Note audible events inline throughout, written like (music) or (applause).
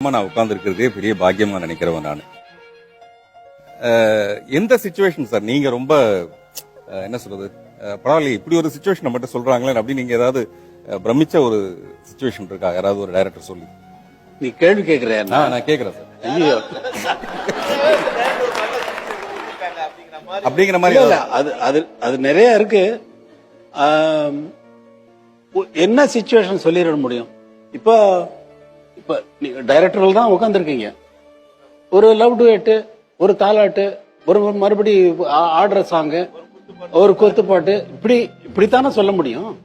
நான் உட்கார்ந்துருக்கிறதே பெரிய பாக்கியமா நினைக்கிறவன் நான். எந்த சுச்சுவேஷன் சார் நீங்க ரொம்ப என்ன சொல்றது? அஹ், பரவாயில்லையே இப்படி ஒரு சுச்சுவேஷன் நம்மகிட்ட சொல்றாங்களே அப்படின்னு நீங்க ஏதாவது பிரமிச்ச ஒரு சுச்சுவேஷன் இருக்கா? யாராவது ஒரு டைரக்டர் சொல்லி. நீ கேள்வி கேக்குறியா நான் நான் கேக்குறேன் சார் ஐயோ. அப்படிங்கிற மாதிரி அது அது அது நிறைய இருக்கு. என்ன சுச்சுவேஷன் சொல்லிட முடியும்? இப்போ இப்போ நீங்கள் டைரக்டர்கள் தான் உட்காந்துருக்கீங்க ஒரு லவ் டுவேட்டு ஒரு தாலாட்டு ஒரு மறுபடி ஆடுற சாங்கு ஒரு கொத்துப்பாட்டு இப்படி இப்படித்தானே சொல்ல முடியும்?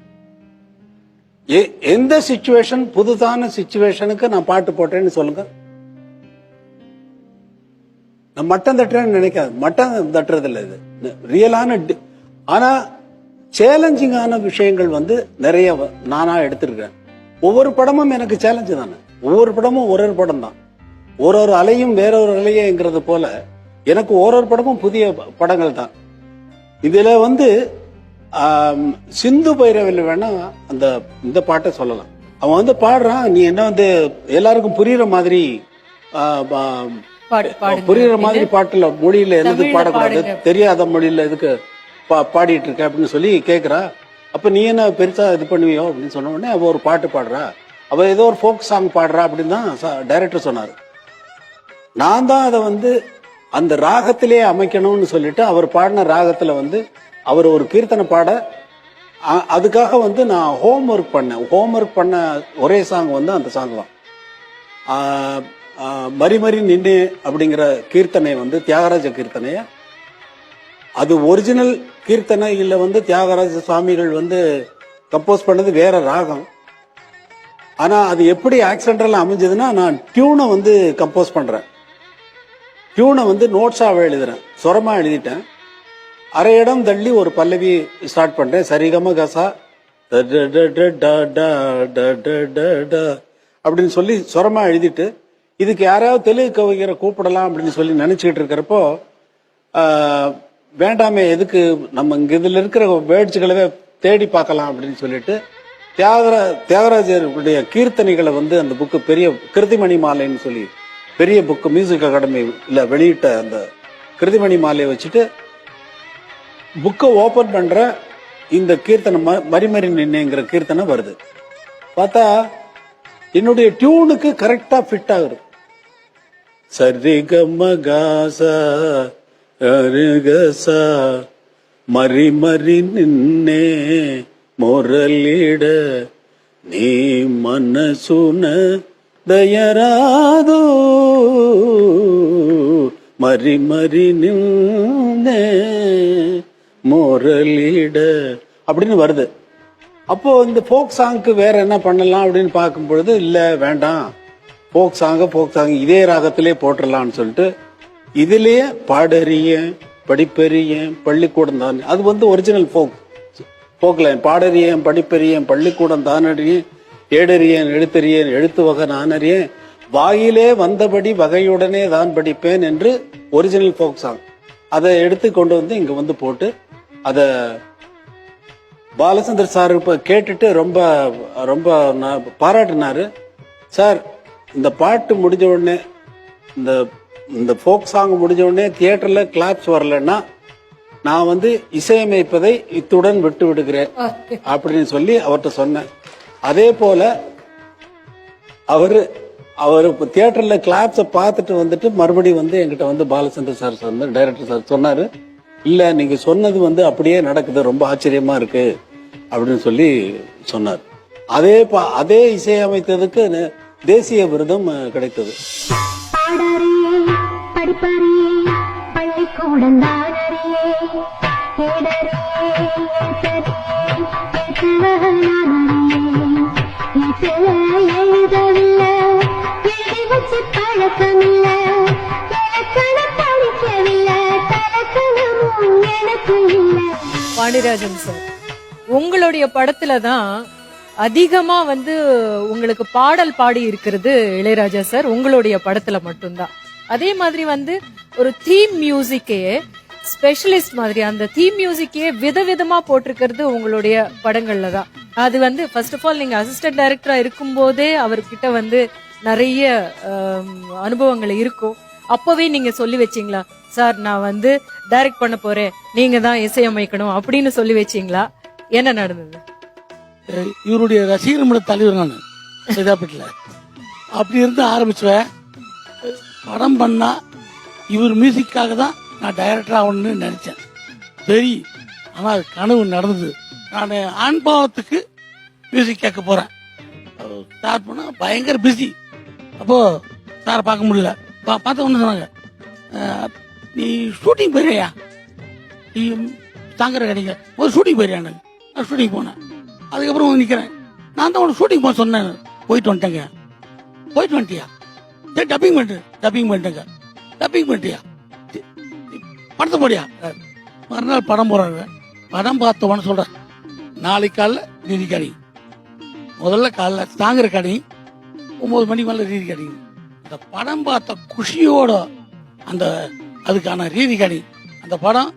எ- எந்த சுச்சுவேஷன் புதுதான சுச்சுவேஷனுக்கு நான் பாட்டு போட்டேன்னு சொல்லுங்க. நான் மட்டம் தட்டுறேன்னு நினைக்காது. மட்டம் தட்டுறது இல்லை இது ரியலான ஆனால் ஆனா சேலஞ்சிங்கான விஷயங்கள் வந்து நிறைய நானாக நானா எடுத்திருக்கேன். ஒவ்வொரு படமும் எனக்கு சேலஞ்சு தானே. ஒவ்வொரு படமும் ஒரு ஒரு படம் தான் ஒரு ஒரு அலையும் வேற ஒரு அலையேங்கிறது போல எனக்கு ஒரு ஒரு படமும் புதிய படங்கள் தான் இதுல வந்து சிந்து பைரவில் வேணா அந்த இந்த பாட்டை சொல்லலாம். அவன் வந்து பாடுறான் நீ என்ன வந்து எல்லாருக்கும் புரியுற மாதிரி புரியுற மாதிரி பாட்டுல மொழியில எதுக்கு பாடக்கூடாது. தெரியாத மொழியில எதுக்கு பாடிட்டு இருக்க அப்படின்னு சொல்லி கேக்குறா. அப்ப நீ என்ன பெருசா இது பண்ணுவியோ அப்படின்னு சொன்ன உடனே அவ ஒரு பாட்டு பாடுறா. அவள் ஏதோ ஒரு ஃபோக் சாங் பாடுறா அப்படின்னு தான் டைரக்டர் சொன்னார். நான் தான் அதை வந்து அந்த ராகத்திலே அமைக்கணும்னு சொல்லிட்டு அவர் பாடின ராகத்தில் வந்து அவர் ஒரு கீர்த்தனை பாட அதுக்காக வந்து நான் ஹோம் ஒர்க் பண்ணேன். ஹோம் ஒர்க் பண்ண ஒரே சாங் வந்து அந்த சாங் தான். மறி மறி நின்று அப்படிங்கிற கீர்த்தனை வந்து தியாகராஜ கீர்த்தனைய? அது ஒரிஜினல் கீர்த்தனை இல்லை வந்து தியாகராஜ சுவாமிகள் வந்து கம்போஸ் பண்ணது வேற ராகம். ஆனால் அது எப்படி ஆக்சிடென்டலாக அமைஞ்சதுன்னா நான் டியூனை வந்து கம்போஸ் பண்ணுறேன் டியூனை வந்து நோட்ஸாக எழுதுறேன். சுரமாக எழுதிட்டேன். அரை இடம் தள்ளி ஒரு பல்லவி ஸ்டார்ட் பண்ணுறேன் சரிகம கசா அப்படின்னு சொல்லி சுரமாக எழுதிட்டு இதுக்கு யாராவது தெலுங்கு கவிஞரை கூப்பிடலாம் அப்படின்னு சொல்லி நினச்சிக்கிட்டு இருக்கிறப்போ வேண்டாமே எதுக்கு நம்ம இங்கே இதில் இருக்கிற வேர்ட்ஸுகளவே தேடி பார்க்கலாம் அப்படின்னு சொல்லிட்டு தியாகரா தியாகராஜருடைய கீர்த்தனைகளை வந்து அந்த புக்கு பெரிய கிருதிமணி மாலைன்னு சொல்லி பெரிய புக்கு மியூசிக் அகாடமியில் வெளியிட்ட அந்த கிருதிமணி மாலையை வச்சுட்டு புக்கை ஓப்பன் பண்ணுற இந்த கீர்த்தனை ம- மறிமறி நின்னுங்கிற கீர்த்தனை வருது. பார்த்தா என்னுடைய டியூனுக்கு கரெக்டாக ஃபிட் ஆகுது. சரிகமகாசா அருகசா மரி மறி நின்னே ಮೊರಲಿಡ ನೀ ಮನಸುನ ದಯರಾದು ಮರಿ ಮರಿ நின்னே முரளிட அப்படின்னு வருது அப்போ இந்த ஃபோக் சாங்க்கு வேற என்ன பண்ணலாம் அப்படின்னு பார்க்கும் பொழுது இல்ல வேண்டாம் ஃபோக் சாங்க ஃபோக் சாங் இதே ராகத்திலே போட்டுடலாம்னு சொல்லிட்டு இதுலயே பாடறியேன் படிப்பறியேன் பள்ளிக்கூடம் தான் அது வந்து ஒரிஜினல் ஃபோக் ஃபோக் லைன் பாடறியேன் படிப்பறியேன் பள்ளிக்கூடம் தானறியேன் ஏடறியேன் எழுத்தறியேன் எழுத்து வகை நானறியேன் வாயிலே வந்தபடி வகையுடனே தான் படிப்பேன் என்று ஒரிஜினல் ஃபோக் சாங் அதை எடுத்து கொண்டு வந்து இங்க வந்து போட்டு அதை பாலச்சந்தர் சார் இப்போ கேட்டுட்டு ரொம்ப ரொம்ப நா- பாராட்டினாரு. சார் இந்த பாட்டு முடிஞ்ச உடனே இந்த இந்த ஃபோக் சாங் முடிஞ்ச உடனே தியேட்டர்ல கிளாப்ஸ் வரலன்னா நான் வந்து இசையமைப்பதை இத்துடன் விட்டு விடுகிறேன் அப்படின்னு சொல்லி அவர்கிட்ட சொன்னேன். அதே போல அவரு அவர் இப்போ தியேட்டர்ல கிளாப்ஸை பார்த்துட்டு வந்துட்டு மறுபடியும் வந்து என்கிட்ட வந்து பாலச்சந்தர் சார் சொன்னார் டைரக்டர் சார் சொன்னாரு. இல்ல நீங்க சொன்னது வந்து அப்படியே நடக்குது ரொம்ப ஆச்சரியமா இருக்கு அப்படின்னு சொல்லி சொன்னார். அதே பா- அதே இசையமைத்ததுக்கு தேசிய விருதும் கிடைத்தது. பாடறியே படிப்பறியே பள்ளிக்கூடம் பழக்கமில்லை சார் உங்களுடைய படத்துல தான் அதிகமா வந்து உங்களுக்கு பாடல் பாடி இருக்கிறது இளையராஜா சார் உங்களுடைய படத்துல மட்டும்தான். அதே மாதிரி வந்து ஒரு தீம் மியூசிக்கே ஸ்பெஷலிஸ்ட் மாதிரி அந்த தீம் மியூசிக்கே விதவிதமா போட்டிருக்கிறது உங்களுடைய படங்கள்ல தான். அது வந்து ஃபர்ஸ்ட் ஆஃப் ஆல் நீங்க அசிஸ்டன்ட் டைரக்டரா இருக்கும்போதே அவர்கிட்ட வந்து நிறைய அனுபவங்கள் இருக்கும். அப்பவே நீங்க சொல்லி வச்சீங்களா? சார் நான் வந்து டைரக்ட் பண்ண போறேன். நீங்க தான் இசையமைக்கணும். அப்படின்னு சொல்லி வச்சீங்களா? என்ன நடந்தது? இவருடைய ரசிகர் மன்ற தலைவர் நான் சைதாப்பேட்டில் அப்படி இருந்து ஆரம்பிச்சுவேன். படம் பண்ணா இவர் மியூசிக்காக தான் நான் டைரக்டர் ஆகணும்னு நினைச்சேன். சரி ஆனால் அது கனவு நடந்தது. நான் ஆண்பாவத்துக்கு மியூசிக் கேட்க போறேன். ஸ்டார்ட் பண்ணா பயங்கர பிஸி அப்போ சாரை பார்க்க முடியல. பா- பார்த்த ஒன்று சொன்னாங்க நீ ஷூட்டிங் போயிறியா நீ தாங்குற கிடைக்க. ஒரு ஷூட்டிங் போயிறியா நான் ஷூட்டிங் போனேன். அதுக்கப்புறம் வந்து நான் தான் உனக்கு ஷூட்டிங் போக சொன்னேன். போயிட்டு வந்துட்டேங்க. போயிட்டு வந்துட்டியா? சரி டப்பிங் பண்ணிட்டு டப்பிங் பண்ணிட்டேங்க. டப்பிங் பண்ணிட்டியா? படத்தை போடியா? மறுநாள் படம் போறாங்க. படம் பார்த்தவன்னு சொல்கிறேன் நாளைக்கு காலைல ரீதி கணி. முதல்ல காலைல தாங்குற கடை ஒன்பது மணிக்கு மேல ரீதி கடை அந்த படம் பார்த்த குஷியோட அந்த அதுக்கான ரீதி கடை அந்த படம்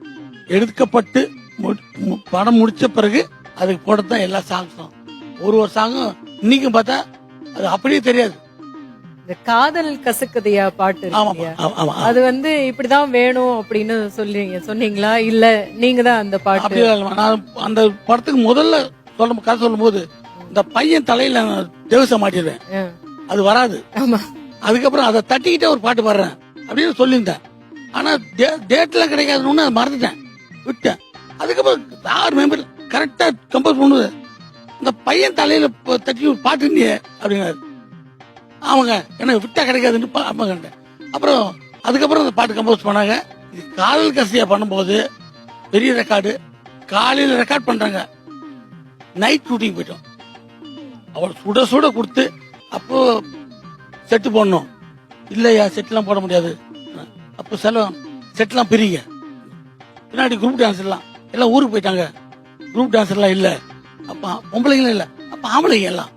எடுக்கப்பட்டு மு- படம் முடிச்ச பிறகு அதுக்கு போட்டு தான் எல்லா சாங்ஸும் ஒரு ஒரு சாங்கும் இன்னைக்கும் பார்த்தா அது அப்படியே தெரியாது. இந்த காதல் கசக்குதையா பாட்டு அது வந்து இப்படிதான் வேணும் அப்படின்னு சொல்றீங்க சொன்னீங்களா? இல்ல நீங்க தான் அந்த பாட்டு. நான் அந்த படத்துக்கு முதல்ல சொல்லும் கதை சொல்லும் போது இந்த பையன் தலையில தேவசம் மாட்டிடுவேன். அது வராது. ஆமா. அதுக்கப்புறம் அதை தட்டிக்கிட்டே ஒரு பாட்டு பாடுறேன் அப்படின்னு சொல்லியிருந்தேன். ஆனா டேட்ல கிடைக்காதுன்னு அதை மறந்துட்டேன். விட்டேன். அதுக்கப்புறம் ஆறு மெம்பர் கரெக்டா கம்போஸ் பண்ணுது. இந்த பையன் தலையில தட்டி ஒரு பாட்டு நீ அப்படிங்கிறாரு. அவங்க எனக்கு விட்டா கிடைக்காதுன்னு பா- அம்மா கண்டேன் அப்புறம் அதுக்கப்புறம் அந்த பாட்டு கம்போஸ் பண்ணாங்க. இது காதல் கசியா பண்ணும்போது பெரிய ரெக்கார்டு காலையில் ரெக்கார்ட் பண்றாங்க. நைட் ஷூட்டிங் போயிட்டோம். அவள் சுட சுட கொடுத்து அப்போ செட்டு போடணும். இல்லையா செட்லாம் போட முடியாது. அப்போ செலவு செட்லாம் பிரிங்க. பின்னாடி குரூப் டான்ஸ் எல்லாம். எல்லாம் ஊருக்கு போயிட்டாங்க. குரூப் டான்ஸ் எல்லாம் இல்லை. அப்ப பொம்பளைங்களும் இல்லை. அப்ப ஆம்பளைங்க எல்லாம்.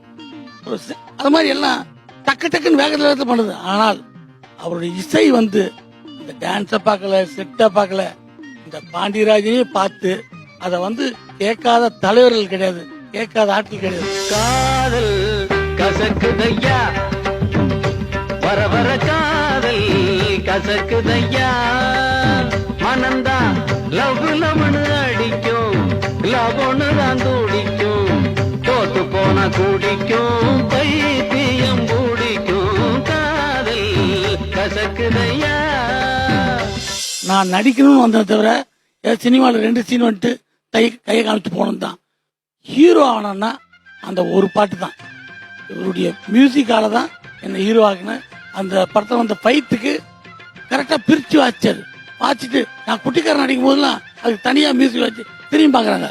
அது மாதிரி எல்லாம் டக்கு டக்குன்னு வேகத்தில் பண்ணுது. ஆனால் அவருடைய இசை வந்து இந்த டான்ஸை பார்க்கல செட்டை பார்க்கல இந்த பாண்டியராஜனையும் பார்த்து அதை வந்து கேட்காத தலைவர்கள் கிடையாது கேட்காத ஆட்கள் கிடையாது. காதல் கசக்குதையா? வர வர காதல் கசக்குதையா? மனந்தா லவ் லவனு அடிக்கும் லவ்னு தான் துடிக்கும் தோத்து போன குடிக்கும் பைத்தி கசக்குதையா? நான் நடிக்கணும்னு வந்ததை தவிர ஏதாவது சினிமாவில் ரெண்டு சீன் வந்துட்டு கை கையை காமிச்சு போனது தான் ஹீரோ ஆனோன்னா அந்த ஒரு பாட்டு தான். இவருடைய மியூசிக்கால தான் என்னை ஹீரோ ஆகின அந்த படத்தில் வந்த ஃபைட்டுக்கு கரெக்டாக பிரித்து வாசிச்சாரு. வாய்ச்சிட்டு நான் குட்டிக்காரன் நடிக்கும் போதெல்லாம் அதுக்கு தனியாக மியூசிக் வச்சு திரும்பி பார்க்குறாங்க.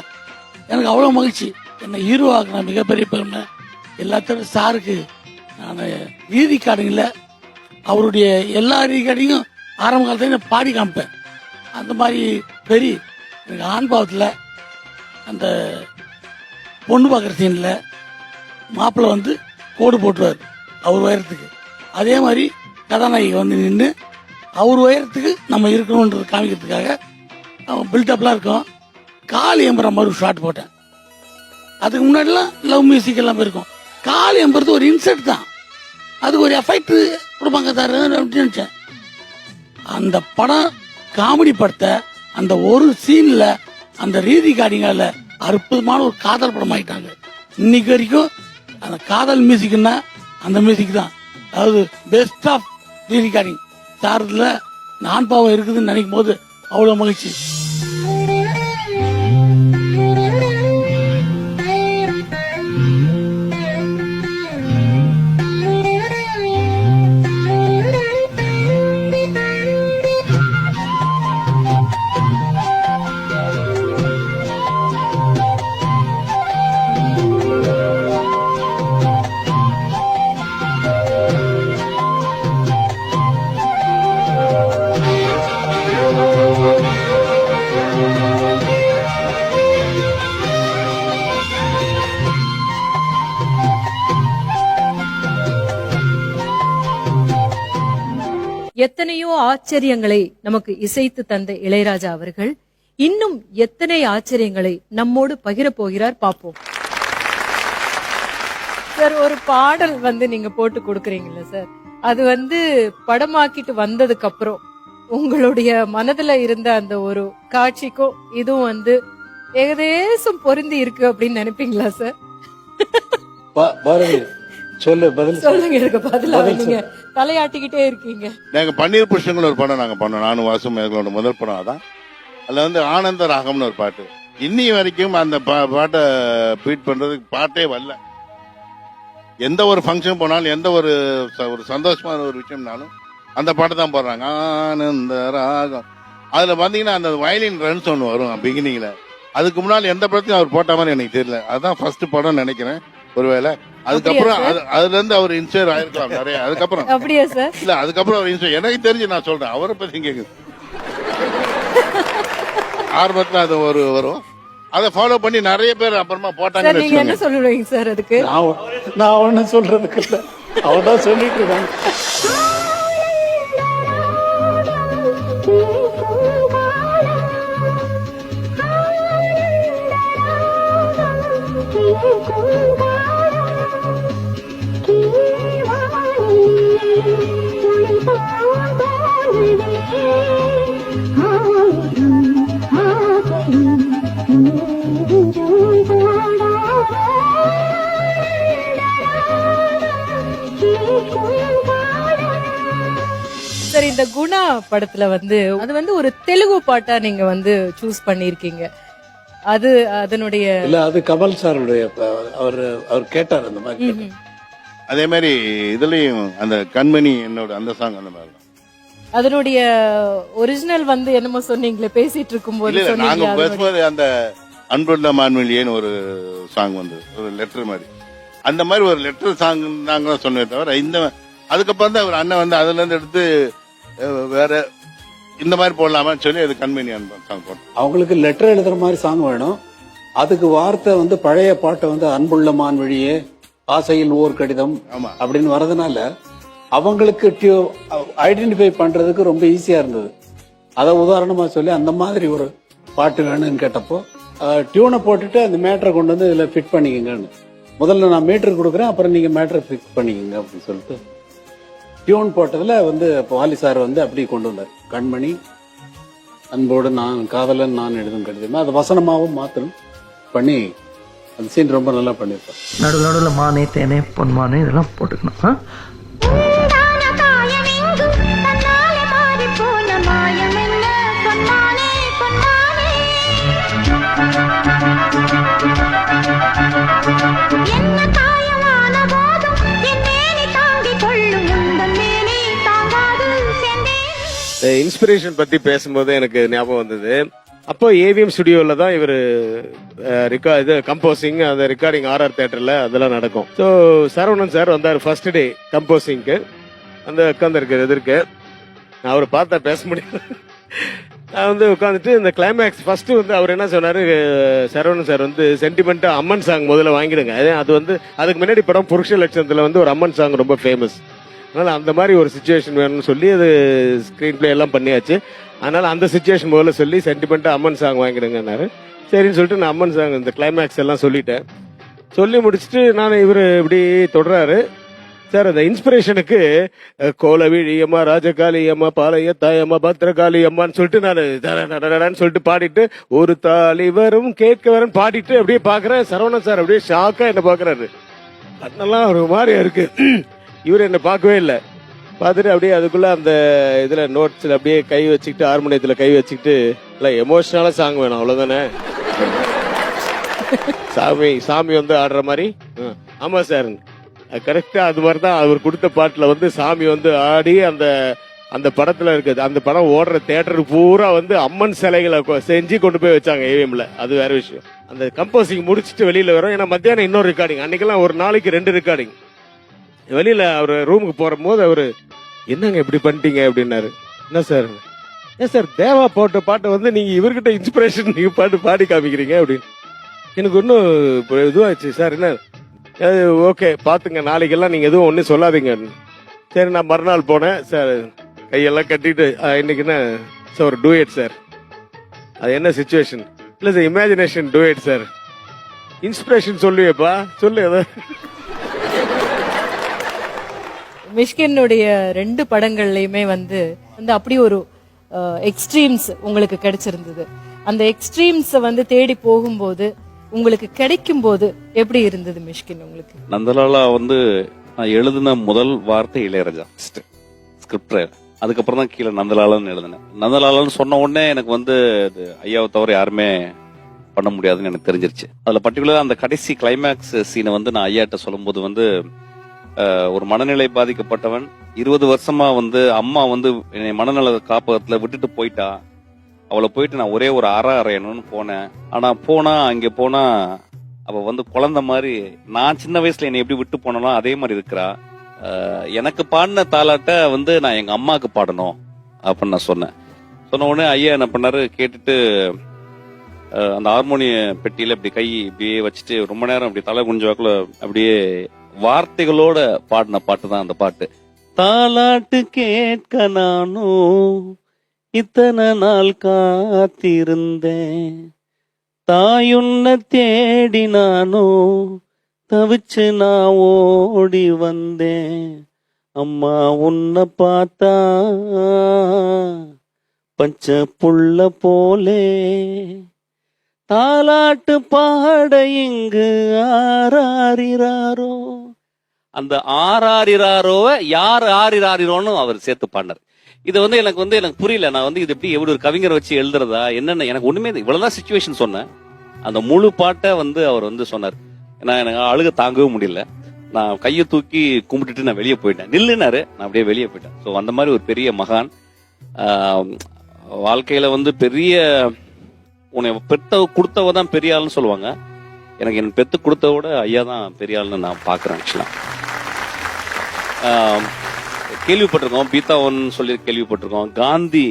எனக்கு அவ்வளோ மகிழ்ச்சி. என்னை ஹீரோ ஆகின மிகப்பெரிய பெருமை. எல்லாத்தோட சாருக்கு நான் வீதி காடுங்கள அவருடைய எல்லா ரீகார்டையும் ஆரம்ப காலத்துல நான் பாடி காமிப்பேன். அந்த மாதிரி பெரிய எனக்கு ஆண் பாவத்தில் அந்த பொண்ணு பார்க்குற சீனில் மாப்பிள்ளை வந்து கோடு போட்டுருவார் அவர் உயரத்துக்கு. அதே மாதிரி கதாநாயகி வந்து நின்று அவர் உயரத்துக்கு நம்ம இருக்கணுன்றது காமிக்கிறதுக்காக அவன் பில்டப்லாம் இருக்கும். கால் எம்புற மாதிரி ஒரு ஷார்ட் போட்டேன். அதுக்கு முன்னாடிலாம் லவ் மியூசிக் எல்லாம் இருக்கும் கால் எம்புறது ஒரு இன்செர்ட் தான். அது ஒரு எஃபெக்ட் கொடுப்பாங்க சார். அப்படின்னு நினைச்சேன். அந்த படம் காமெடி படத்தை அந்த ஒரு சீன்ல அந்த ரீதி காடிங்கால அற்புதமான ஒரு காதல் படம் ஆயிட்டாங்க இன்னைக்கு வரைக்கும் அந்த காதல் மியூசிக்னா அந்த மியூசிக் தான். அதாவது பெஸ்ட் ஆஃப் ரீதி காடிங் சாரத்துல நான் பாவம் இருக்குதுன்னு நினைக்கும் போது அவ்வளவு மகிழ்ச்சி. ஆச்சரியங்களை நமக்கு இசைத்து தந்த இளையராஜா அவர்கள் இன்னும் எத்தனை ஆச்சரியங்களை நம்மோடு போகிறார் பார்ப்போம். சார் ஒரு பாடல் வந்து நீங்க போட்டு கொடுக்குறீங்கல்ல சார். அது வந்து படமாக்கிட்டு வந்ததுக்கு அப்புறம் உங்களுடைய மனதுல இருந்த அந்த ஒரு காட்சிக்கும் இதுவும் வந்து ஏகதேசம் பொருந்தி இருக்கு அப்படின்னு நினைப்பீங்களா சார்? பா- பாரதி சொல்லு பதில் சொல்லு. சொல்லுங்க எனக்கு பதிலா தலையாட்டிக்கிட்டே இருக்கீங்க. நாங்க பன்னீர் புஷ்பங்கள் ஒரு படம் நாங்க பண்ணோம். நானும் வாசு எங்களோட முதல் படம் அதான். அதுல வந்து ஆனந்த ராகம்னு ஒரு பாட்டு. இன்னி வரைக்கும் அந்த பா- பாட்டை பீட் பண்றதுக்கு பாட்டே வரல. எந்த ஒரு ஃபங்க்ஷன் போனாலும் எந்த ஒரு ச- ஒரு சந்தோஷமான ஒரு விஷயம்னாலும் அந்த பாட்டை தான் போடுறாங்க. ஆனந்த ராகம். அதுல பாத்தீங்கன்னா அந்த வயலின் ரன்ஸ் ஒன்று வரும் பிகினிங்ல அதுக்கு முன்னால் எந்த படத்தையும் அவர் போட்ட மாதிரி எனக்கு தெரியல. அதுதான் ஃபர்ஸ்ட் படம் நினைக்கிறேன். ஒருவேளை அதுக்கப்புறம் அதுல இருந்து அவர் இன்ஸ்பயர் ஆயிருக்கலாம் நிறைய அதுக்கப்புறம் அப்படியா சார் இல்ல அதுக்கப்புறம் அவர் இன்ஸ்பயர் எனக்கு தெரிஞ்சு நான் சொல்றேன் அவரை பத்தி கேக்குது ஆரம்பத்துல அது ஒரு வரும் அதை ஃபாலோ பண்ணி நிறைய பேர் அப்புறமா சார் போட்டாங்கன்னு நீங்க என்ன சொல்லுவீங்க சார் அதுக்கு நான் நான் ஒன்னும் சொல்றதுக்கு இல்ல தான் சொல்லிட்டு இருக்காங்க சார் இந்த குணா படத்துல வந்து அது வந்து ஒரு தெலுங்கு பாட்டா நீங்க வந்து சூஸ் பண்ணிருக்கீங்க அது அதனுடைய இல்ல அது கமல் சாருடைய அவர் அவர் கேட்டார் அந்த மாதிரி. அதே மாதிரி இதுலயும் அந்த கண்மணி என்னோட அந்த சாங் அந்த மாதிரி தான். அதனுடைய ஒரிஜினல் வந்து என்னமோ சொன்னீங்களே பேசிட்டு இருக்கும்போது இல்ல இல்ல நாங்க பேசும்போது அந்த அன்புள்ள மான்மொழியேன்னு ஒரு சாங் வந்து ஒரு லெட்டர் மாதிரி. அந்த மாதிரி ஒரு லெட்டர் சாங் நாங்க சொன்னே தவிர இந்த அதுக்கப்புறம் தான் அவர் அண்ணன் வந்து அதுல இருந்து எடுத்து வேற இந்த மாதிரி போடலாமான்னு சொல்லி அது கண்மணி அன்பன் சாங் போட்டோம். அவங்களுக்கு லெட்டர் எழுதுற மாதிரி சாங் வேணும். அதுக்கு வார்த்தை வந்து பழைய பாட்டை வந்து அன்புள்ள மான் வழியே ஆசையில் ஓர் கடிதம் அப்படின்னு வரதுனால அவங்களுக்கு ஐடென்டிஃபை பண்றதுக்கு ரொம்ப ஈஸியா இருந்தது. அதை உதாரணமா சொல்லி அந்த மாதிரி ஒரு பாட்டு வேணும்னு கேட்டப்போ டியூனை போட்டுட்டு அந்த மேட்டரை கொண்டு வந்து இதுல ஃபிட் பண்ணிக்கங்கன்னு. முதல்ல நான் மீட்டர் கொடுக்குறேன் அப்புறம் நீங்க மேட்டரை ஃபிக்ஸ் பண்ணிக்கங்க அப்படின்னு சொல்லிட்டு டியூன் போட்டதுல வந்து வாலி சார் வந்து அப்படி கொண்டு வந்தார். கண்மணி அன்போடு நான் காதலன் நான் எழுதும் கடிதம். அது வசனமாகவும் மாத்தணும் பண்ணி அந்த சீன் ரொம்ப நல்லா பண்ணியிருப்பார். நடுவில் நடுவில் மானே தேனே பொன்மானே இதெல்லாம் போட்டுக்கணும். இன்ஸ்பிரேஷன் பத்தி பேசும்போது எனக்கு ஞாபகம் வந்தது. அப்போ ஏவிஎம் ஸ்டுடியோல தான் இவர் இது கம்போசிங் அந்த ரெக்கார்டிங் ஆர்ஆர் தேட்டர்ல அதெல்லாம் நடக்கும். ஸோ சரவணன் சார் வந்தார் ஃபர்ஸ்ட் டே கம்போசிங்க்கு அந்த உட்காந்துருக்கு எதிர்க்கு. நான் அவர் பார்த்தா பேச முடியும் நான் வந்து உட்காந்துட்டு இந்த கிளைமேக்ஸ் ஃபர்ஸ்ட் வந்து அவர் என்ன சொன்னாரு சரவணன் சார் வந்து சென்டிமெண்டா அம்மன் சாங் முதல்ல வாங்கிடுங்க. அது- அது வந்து அதுக்கு முன்னாடி படம் புருஷ லட்சணத்துல வந்து ஒரு அம்மன் சாங் ரொம்ப ஃபேமஸ் அதனால அந்த மாதிரி ஒரு சுச்சுவேஷன் வேணும்னு சொல்லி அது ஸ்கிரீன் பிளே எல்லாம் பண்ணியாச்சு. அதனால அந்த சுச்சுவேஷன் முதல்ல சொல்லி சென்டிமெண்ட்டாக அம்மன் சாங் வாங்கிடுங்கன்னாரு. சரின்னு சொல்லிட்டு நான் அம்மன் சாங் இந்த கிளைமேக்ஸ் எல்லாம் சொல்லிட்டேன். சொல்லி முடிச்சுட்டு நான் இவர் இப்படி தொடராரு சார் அந்த இன்ஸ்பிரேஷனுக்கு கோலவிழி அம்மா ராஜகாளி அம்மா பாளைய தாயம்மா பத்திரகாளி அம்மான்னு சொல்லிட்டு நான் சொல்லிட்டு பாடிட்டு ஒரு தாலி வரும் கேட்க வரும் பாடிட்டு அப்படியே பாக்குறேன். சரவணன் சார் அப்படியே ஷாக்கா என்ன பாக்குறாரு. அதெல்லாம் ஒரு மாதிரியா இருக்கு. (clears throat) இவர் என்ன பார்க்கவே இல்லை. பார்த்துட்டு அப்படியே அதுக்குள்ள அந்த இதுல நோட்ஸில் அப்படியே கை வச்சுக்கிட்டு ஹார்மோனியத்துல கை வச்சுக்கிட்டு இல்ல எமோஷனலா சாங் வேணும் அவ்வளவுதானே? சாமி சாமி வந்து ஆடுற மாதிரி? ஆ, ஆமா சார் கரெக்டா அது மாதிரி தான் அவர் கொடுத்த பாட்டுல வந்து சாமி வந்து ஆடி அந்த அந்த படத்துல இருக்குது. அந்த படம் ஓடுற தேட்டருக்கு பூரா வந்து அம்மன் சிலைகளை கொ- செஞ்சு கொண்டு போய் வச்சாங்க ஏவிஎம்ல அது வேற விஷயம். அந்த கம்போசிங் முடிச்சுட்டு வெளியில வரும். ஏன்னா மத்தியானம் இன்னொரு ரெக்கார்டிங் அன்னைக்கெல்லாம் ஒரு நாளைக்கு ரெண்டு ரெக்கார்டிங் வெளியில அவர் ரூமுக்கு போற போது அவரு என்னங்க இப்படி பண்ணிட்டீங்க அப்படின்னாரு. என்ன சார்? ஏன் சார் தேவா போட்ட பாட்டை வந்து நீங்க இவர்கிட்ட இன்ஸ்பிரேஷன் நீங்க பாட்டு பாடி காமிக்கிறீங்க அப்படின்னு. எனக்கு இன்னும் இதுவாச்சு சார் என்ன? ஓகே பாத்துங்க நாளைக்கெல்லாம் நீங்க எதுவும் ஒன்றும் சொல்லாதீங்க. சரி நான் மறுநாள் போனேன் சார். கையெல்லாம் கட்டிட்டு இன்னைக்கு என்ன? சார் ஒரு டூயட் சார். அது என்ன சுச்சுவேஷன் இல்லை sir imagination duet sir. Inspiration சொல்லுவேப்பா சொல்லு ஏதோ மிஷ்கினுடைய ரெண்டு படங்கள்லையுமே வந்து வந்து அப்படி ஒரு எக்ஸ்ட்ரீம்ஸ் உங்களுக்கு கிடைச்சிருந்தது. அந்த எக்ஸ்ட்ரீம்ஸை வந்து தேடி போகும்போது உங்களுக்கு கிடைக்கும் போது எப்படி இருந்தது மிஷ்கின் உங்களுக்கு? நந்தலாலா வந்து நான் எழுதின முதல் வார்த்தை இளையராஜா ஸ்கிரிப்ட் அதுக்கப்புறம் தான் கீழே நந்தலாலான்னு எழுதினேன். நந்தலாலான்னு சொன்ன உடனே எனக்கு வந்து ஐயாவை தவிர யாருமே பண்ண முடியாதுன்னு எனக்கு தெரிஞ்சிருச்சு. அதுல பர்டிகுலரா அந்த கடைசி கிளைமேக்ஸ் சீனை வந்து நான் ஐயாட்ட சொல்லும்போது வந்து ஒரு மனநிலை பாதிக்கப்பட்டவன் இருபது வருஷமா வந்து அம்மா வந்து என்னை மனநல காப்பகத்துல விட்டுட்டு போயிட்டா. அவளை போயிட்டு நான் ஒரே ஒரு அற அறையணும்னு போனேன். ஆனா போனா அங்க போனா அவ வந்து குழந்தை மாதிரி நான் சின்ன வயசுல என்னை எப்படி விட்டு போனாலும் அதே மாதிரி இருக்கிறா. எனக்கு பாடின தாலாட்ட வந்து நான் எங்க அம்மாவுக்கு பாடணும் அப்படின்னு நான் சொன்னேன். சொன்ன உடனே ஐயா என்ன பண்ணாரு கேட்டுட்டு அந்த ஹார்மோனிய பெட்டியில இப்படி கை இப்படியே வச்சுட்டு ரொம்ப நேரம் அப்படி தலை குஞ்சு வாக்குல அப்படியே வார்த்தைகளோட பாடின பாட்டு தான் அந்த பாட்டு. தாலாட்டு கேட்க நானும் இத்தனை நாள் காத்திருந்தேன். தாயுன்ன தேடி நானும் தவிச்சு நான் ஓடி வந்தேன். அம்மா உன்னை பார்த்தா பச்சை புள்ள போலே. தாலாட்டு பாட இங்கு ஆராரிராரோ? அந்த ஆராரிராரோவை யார் ஆரிராரிரோன்னு அவர் சேர்த்து பாடினார். இது வந்து எனக்கு வந்து எனக்கு புரியல. நான் வந்து இது எப்படி எப்படி ஒரு கவிஞரை வச்சு எழுதுறதா? என்னென்ன? எனக்கு ஒண்ணுமே இவ்வளவுதான் சுச்சுவேஷன் சொன்னேன். அந்த முழு பாட்டை வந்து அவர் வந்து சொன்னார். நான் எனக்கு அழுக தாங்கவே முடியல. நான் கையை தூக்கி கும்பிட்டுட்டு நான் வெளியே போயிட்டேன். நில்லுனாரு. நான் அப்படியே வெளியே போயிட்டேன். ஸோ அந்த மாதிரி ஒரு பெரிய மகான். வாழ்க்கையில வந்து பெரிய உன்னை பெத்த கொடுத்தவ தான் பெரிய ஆள்னு சொல்லுவாங்க. எனக்கு என் பெத்து கொடுத்தவோட ஐயா தான் பெரிய ஆள்னு நான் பார்க்குறேன் ஆக்சுவலாக கேள்விப்பட்டிருக்கோம் பீத்தாவன் சொல்லி கேள்விப்பட்டிருக்கோம் காந்தி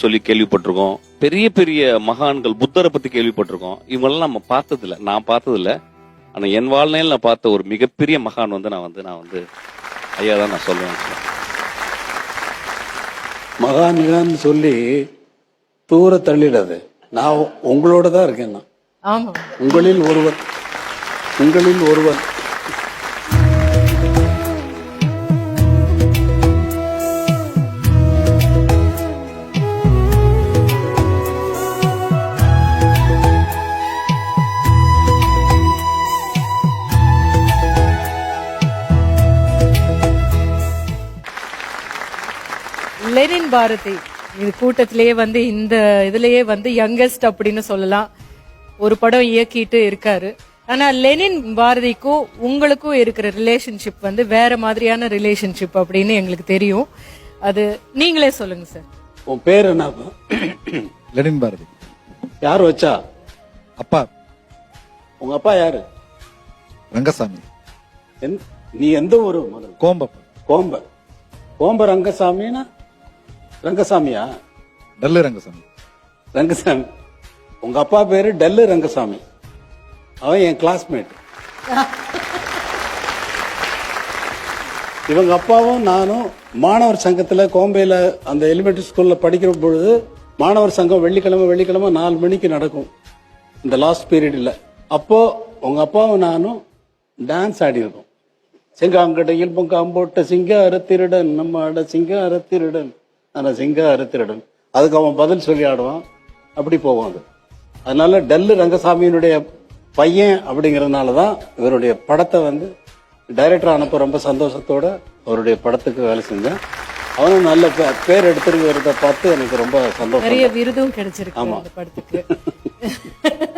சொல்லி கேள்விப்பட்டிருக்கோம் பெரிய பெரிய மகான்கள் புத்தரை பத்தி கேள்விப்பட்டிருக்கோம். இவங்கெல்லாம் நம்ம பார்த்ததில்ல நான் பார்த்ததில்ல. ஆனால் என் வாழ்நாளில் நான் பார்த்த ஒரு மிகப்பெரிய மகான் வந்து நான் வந்து நான் வந்து ஐயா தான் நான் சொல்லுவேன் மகான்கான்னு சொல்லி தூர தள்ளிடாது நான் உங்களோட தான் இருக்கேன் நான். உங்களில் ஒருவர். உங்களில் ஒருவர். லெனின் பாரதி. இது கூட்டத்திலேயே வந்து இந்த இதுலயே வந்து யங்கஸ்ட் அப்படின்னு சொல்லலாம். ஒரு படம் இயக்கிட்டு இருக்காரு. ஆனா லெனின் பாரதிக்கும் உங்களுக்கும் இருக்கிற ரிலேஷன்ஷிப் வந்து வேற மாதிரியான ரிலேஷன்ஷிப் அப்படின்னு எங்களுக்கு தெரியும். அது நீங்களே சொல்லுங்க சார் உன் பேர் என்னப்பா லெனின் பாரதி. யார் வச்சா? அப்பா. உங்க அப்பா யாரு? ரங்கசாமி. நீ எந்த ஊரு கோம்பப்பா. கோம்ப கோம்ப ரங்கசாமினா? ரங்கசாமியா? டல்லு ரங்கசாமி. ரங்கசாமி. உங்க அப்பா பேரு டெல்லு ரங்கசாமி. அவன் என் கிளாஸ்மேட் இவங்க அப்பாவும் நானும் மாணவர் சங்கத்துல கோம்பையில அந்த எலிமெண்டரி ஸ்கூல்ல படிக்கிற பொழுது மாணவர் சங்கம் வெள்ளிக்கிழமை வெள்ளிக்கிழமை நாலு மணிக்கு நடக்கும். இந்த லாஸ்ட் பீரியட்ல அப்போ உங்க அப்பாவும் நானும் டான்ஸ் ஆடி இருக்கோம் செங்காங்கடையில் பொங்காம்போட்ட சிங்கார திருடன் நம்ம அட சிங்கார திருடன் ஆனா சிங்கார திருடன் அதுக்கு அவன் பதில் சொல்லி ஆடுவான். அப்படி போவான் அது. அதனால டல்லு ரங்கசாமியினுடைய பையன் அப்படிங்கறதுனால தான் இவருடைய படத்தை வந்து டைரக்டர் ஆனப்போ ரொம்ப சந்தோஷத்தோட அவருடைய படத்துக்கு வேலை செஞ்சேன். அவனும் நல்ல பேர் எடுத்திருக்கிறத பார்த்து எனக்கு ரொம்ப சந்தோஷம். நிறைய விருதும் கிடைச்சிருக்கு ஆமா. படத்துக்கு. (laughs)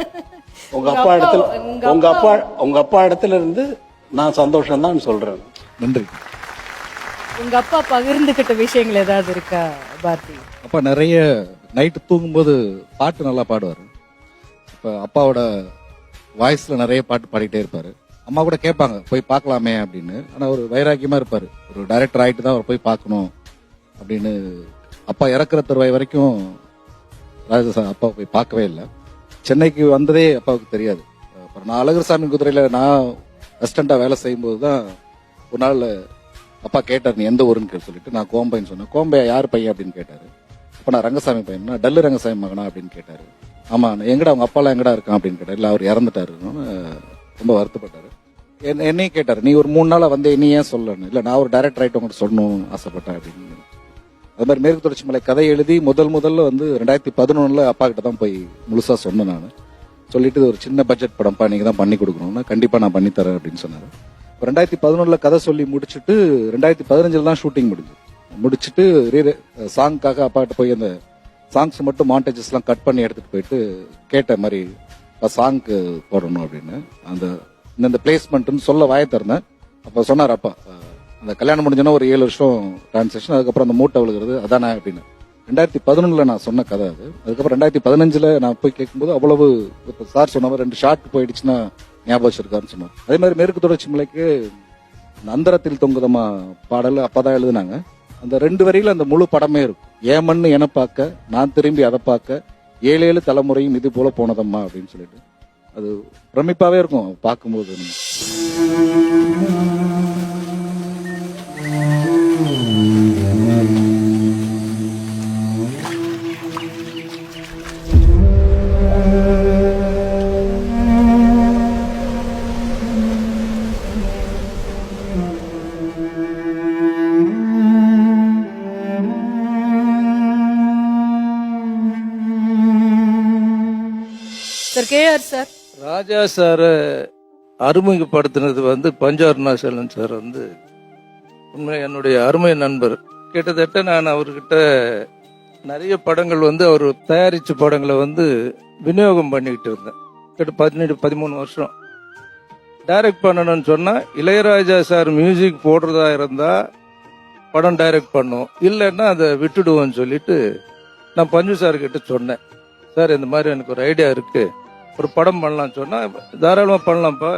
உங்க அப்பா இடத்துல உங்க அப்பா உங்க அப்பா. இடத்துல இருந்து நான் சந்தோஷம் தான் சொல்றேன். நன்றி. உங்க அப்பா பகிர்ந்துகிட்ட விஷயங்கள் ஏதாவது இருக்கா பாரதி அப்பா நிறைய நைட்டு தூங்கும்போது பாட்டு நல்லா பாடுவார். இப்போ அப்பாவோட வாய்ஸில் நிறைய பாட்டு பாடிக்கிட்டே இருப்பார். அம்மா கூட கேட்பாங்க போய் பார்க்கலாமே அப்படின்னு. ஆனால் ஒரு வைராக்கியமாக இருப்பார். ஒரு டைரக்டர் ஆகிட்டு தான் அவர் போய் பார்க்கணும் அப்படின்னு. அப்பா இறக்குற தருவாய் வரைக்கும் ராஜசாமி அப்பா போய் பார்க்கவே இல்லை. சென்னைக்கு வந்ததே அப்பாவுக்கு தெரியாது. அப்புறம் நான் அழகர்சாமி குதிரையில் நான் அசிஸ்டண்ட்டாக வேலை செய்யும்போது தான் ஒரு நாள் அப்பா கேட்டார் நீ எந்த ஊருன்னு கேட்டு சொல்லிட்டு. நான் கோம்பைன்னு சொன்னேன். கோம்பை யார் பையன்? அப்படின்னு கேட்டாரு. அப்போ நான் ரங்கசாமி பையனா டல்லு ரங்கசாமி மகனா? அப்படின்னு கேட்டாரு. ஆமா எங்கடா அவங்க அப்பாலாம் எங்கடா இருக்கான்? அப்படின்னு கேட்டாரு. இல்ல அவர் இறந்துட்டாருன்னு ரொம்ப வருத்தப்பட்டாரு. என்ன- என்னையும் கேட்டார். நீ ஒரு மூணு நாளாக வந்து நீ ஏன் சொல்லணும்? இல்ல நான் ஒரு டைரக்டர் ஆகிட்டு உங்கள்கிட்ட சொல்லணும்னு ஆசைப்பட்டேன் அப்படின்னு அது மாதிரி மேற்கு தொடர்ச்சி மலை கதை எழுதி முதல் முதல்ல வந்து ரெண்டாயிரத்தி பதினொன்னுல அப்பா கிட்ட தான் போய் முழுசா சொன்னேன் நான். சொல்லிட்டு ஒரு சின்ன பட்ஜெட் படம்ப்பா நீங்க தான் பண்ணி கொடுக்கணும்னா கண்டிப்பா நான் பண்ணி தரேன் அப்படின்னு சொன்னாரு. ரெண்டாயிரத்தி பதினொன்றில் கதை சொல்லி முடிச்சுட்டு ரெண்டாயிரத்தி பதினஞ்சில் தான் ஷூட்டிங் முடிஞ்சு முடிச்சுட்டு சாங்க்காக அப்பாட்ட போய் அந்த சாங்ஸ் மட்டும் மாண்டேஜஸ்லாம் கட் பண்ணி எடுத்துகிட்டு போயிட்டு கேட்ட மாதிரி சாங்க்கு போடணும் அப்படின்னு. அந்த இந்தந்த பிளேஸ்மெண்ட்னு சொல்ல வாய திறந்தேன். அப்போ சொன்னார் அப்பா அந்த கல்யாணம் முடிஞ்சோன்னா ஒரு ஏழு வருஷம் டிரான்சேக்ஷன் அதுக்கப்புறம் அந்த மூட்டை விழுகிறது அதானே அப்படின்னு. ரெண்டாயிரத்தி பதினொன்றில் நான் சொன்ன கதை அது. அதுக்கப்புறம் ரெண்டாயிரத்தி பதினஞ்சில் நான் போய் கேட்கும்போது அவ்வளவு இப்போ சார் சொன்ன மாதிரி ரெண்டு ஷார்ட் போயிடுச்சுன்னா ஞாபகம் வச்சிருக்காருன்னு சொன்னார். அதே மாதிரி மேற்கு தொடர்ச்சி மலைக்கு அந்தரத்தில் தொங்குதமா பாடல் அப்பதான் எழுதுனாங்க. அந்த ரெண்டு வரியில அந்த முழு படமே இருக்கும். ஏமன்னு என பார்க்க நான் திரும்பி அதை பார்க்க ஏழு ஏழு தலைமுறையும் இது போல போனதம்மா அப்படின்னு சொல்லிட்டு. அது பிரமிப்பாவே இருக்கும் பார்க்கும்போது. சார் கேஆர் சார் ராஜா சாரை அறிமுகப்படுத்தினது வந்து பஞ்சாருணாசலன் சார் வந்து உண்மை என்னுடைய அருமை நண்பர். கிட்டத்தட்ட நான் அவர்கிட்ட நிறைய படங்கள் வந்து அவர் தயாரித்த படங்களை வந்து விநியோகம் பண்ணிக்கிட்டு இருந்தேன். கிட்ட பதினெட்டு பதிமூணு வருஷம். டைரக்ட் பண்ணணும்னு சொன்னால் இளையராஜா சார் மியூசிக் போடுறதா இருந்தால் படம் டைரக்ட் பண்ணும். இல்லைன்னா அதை விட்டுடுவோம்னு சொல்லிட்டு நான் பஞ்சு சார்கிட்ட சொன்னேன். சார் இந்த மாதிரி எனக்கு ஒரு ஐடியா இருக்குது ஒரு படம் பண்ணலாம் சொன்னா தாராளமா பண்ணலாம்ப்பா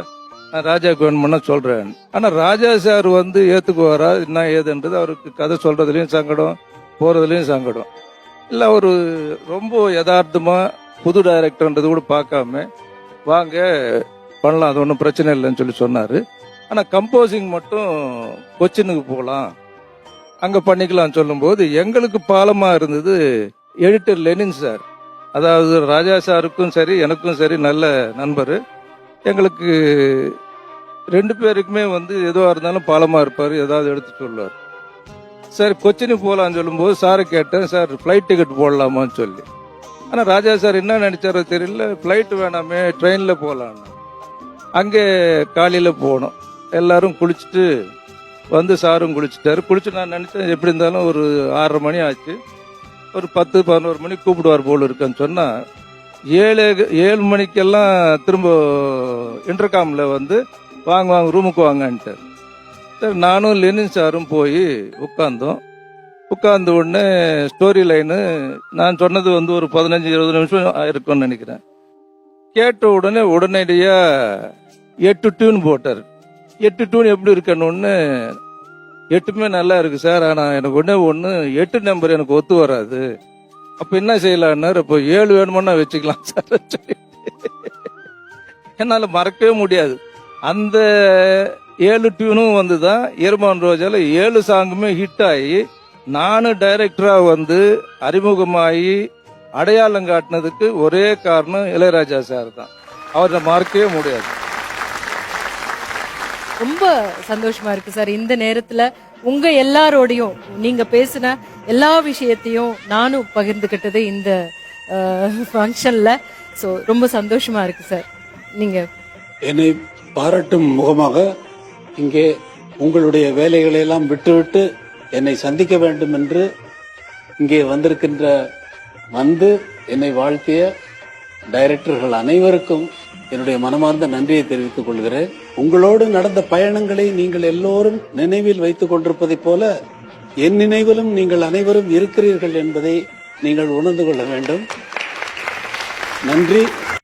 நான் ராஜாவுக்கு வேணும்னா சொல்றேன். ஆனா ராஜா சார் வந்து ஏத்துக்குவாரா? என்ன ஏதுன்றது அவருக்கு கதை சொல்றதுலயும் சங்கடம் போறதுலயும் சங்கடம். இல்ல ஒரு ரொம்ப யதார்த்தமா புது டைரக்டர்ன்றது கூட பார்க்காம வாங்க பண்ணலாம் அது ஒன்றும் பிரச்சனை இல்லைன்னு சொல்லி சொன்னாரு. ஆனா கம்போசிங் மட்டும் கொச்சினுக்கு போகலாம் அங்க பண்ணிக்கலாம் சொல்லும்போது எங்களுக்கு பாலமா இருந்தது எடிட்டர் லெனின் சார். அதாவது ராஜா சாருக்கும் சரி எனக்கும் சரி நல்ல நண்பர். எங்களுக்கு ரெண்டு பேருக்குமே வந்து எதுவாக இருந்தாலும் பாலமாக இருப்பார் ஏதாவது எடுத்து சொல்லுவார். சார் கொச்சினி போகலான்னு சொல்லும்போது சாரை கேட்டேன் சார் ஃப்ளைட் டிக்கெட் போடலாமான்னு சொல்லி. ஆனால் ராஜா சார் என்ன நினச்சாரோ தெரியல ஃப்ளைட் வேணாமே ட்ரெயினில் போகலான்னு அங்கே காலையில் போனோம். எல்லாரும் குளிச்சுட்டு வந்து சாரும் குளிச்சுட்டாரு. குளிச்சு நான் நினச்சேன் எப்படி இருந்தாலும் ஒரு ஆறரை மணி ஆச்சு. ஒரு பத்து பதினோரு மணிக்கு கூப்பிடுவார் போல் இருக்குன்னு சொன்னால் ஏழு ஏழு மணிக்கெல்லாம் திரும்ப இன்டர்காமில் வந்து வாங்க வாங்க ரூமுக்கு வாங்கன்ட்டு சரி நானும் லெனின் சாரும் போய் உட்காந்தோம் உட்கார்ந்த உடனே ஸ்டோரி லைனு நான் சொன்னது வந்து ஒரு பதினஞ்சு இருபது நிமிஷம் இருக்கும்னு நினைக்கிறேன். கேட்ட உடனே உடனடியாக எட்டு டியூன் போட்டார். எட்டு டியூன் எப்படி இருக்கணும்னு எட்டுமே நல்லா இருக்கு சார் ஆனா எனக்கு ஒண்ணே ஒண்ணு எட்டு நம்பர் எனக்கு ஒத்து வராது. அப்ப என்ன செய்யலாம்னாரு இப்போ ஏழு வேணுமோன்னா வச்சுக்கலாம் சார். என்னால மறக்கவே முடியாது. அந்த ஏழு டியூனும் வந்து தான் ஈரமான் ரோஜால ஏழு சாங்குமே ஹிட் ஆகி நானும் டைரக்டரா வந்து அறிமுகமாகி அடையாளம் காட்டினதுக்கு ஒரே காரணம் இளையராஜா சார் தான். அவரை மறக்கவே முடியாது. ரொம்ப சந்தோஷமா இருக்கு சார். இந்த நேரத்துல உங்க எல்லாரோடையும் நீங்க பேசின எல்லா விஷயத்தையும் நானும் பகிர்ந்துகிட்டது இந்த ஃபங்க்ஷன்ல ஸோ ரொம்ப சந்தோஷமா இருக்கு சார். நீங்க என்னை பாராட்டும் முகமாக இங்கே உங்களுடைய வேலைகளை எல்லாம் விட்டுவிட்டு என்னை சந்திக்க வேண்டும் என்று இங்கே வந்திருக்கின்ற வந்து என்னை வாழ்த்திய டைரக்டர்கள் அனைவருக்கும் என்னுடைய மனமார்ந்த நன்றியை தெரிவித்துக் கொள்கிறேன். உங்களோடு நடந்த பயணங்களை நீங்கள் எல்லோரும் நினைவில் வைத்துக் கொண்டிருப்பதைப் போல என் நினைவிலும் நீங்கள் அனைவரும் இருக்கிறீர்கள் என்பதை நீங்கள் உணர்ந்து கொள்ள வேண்டும். நன்றி.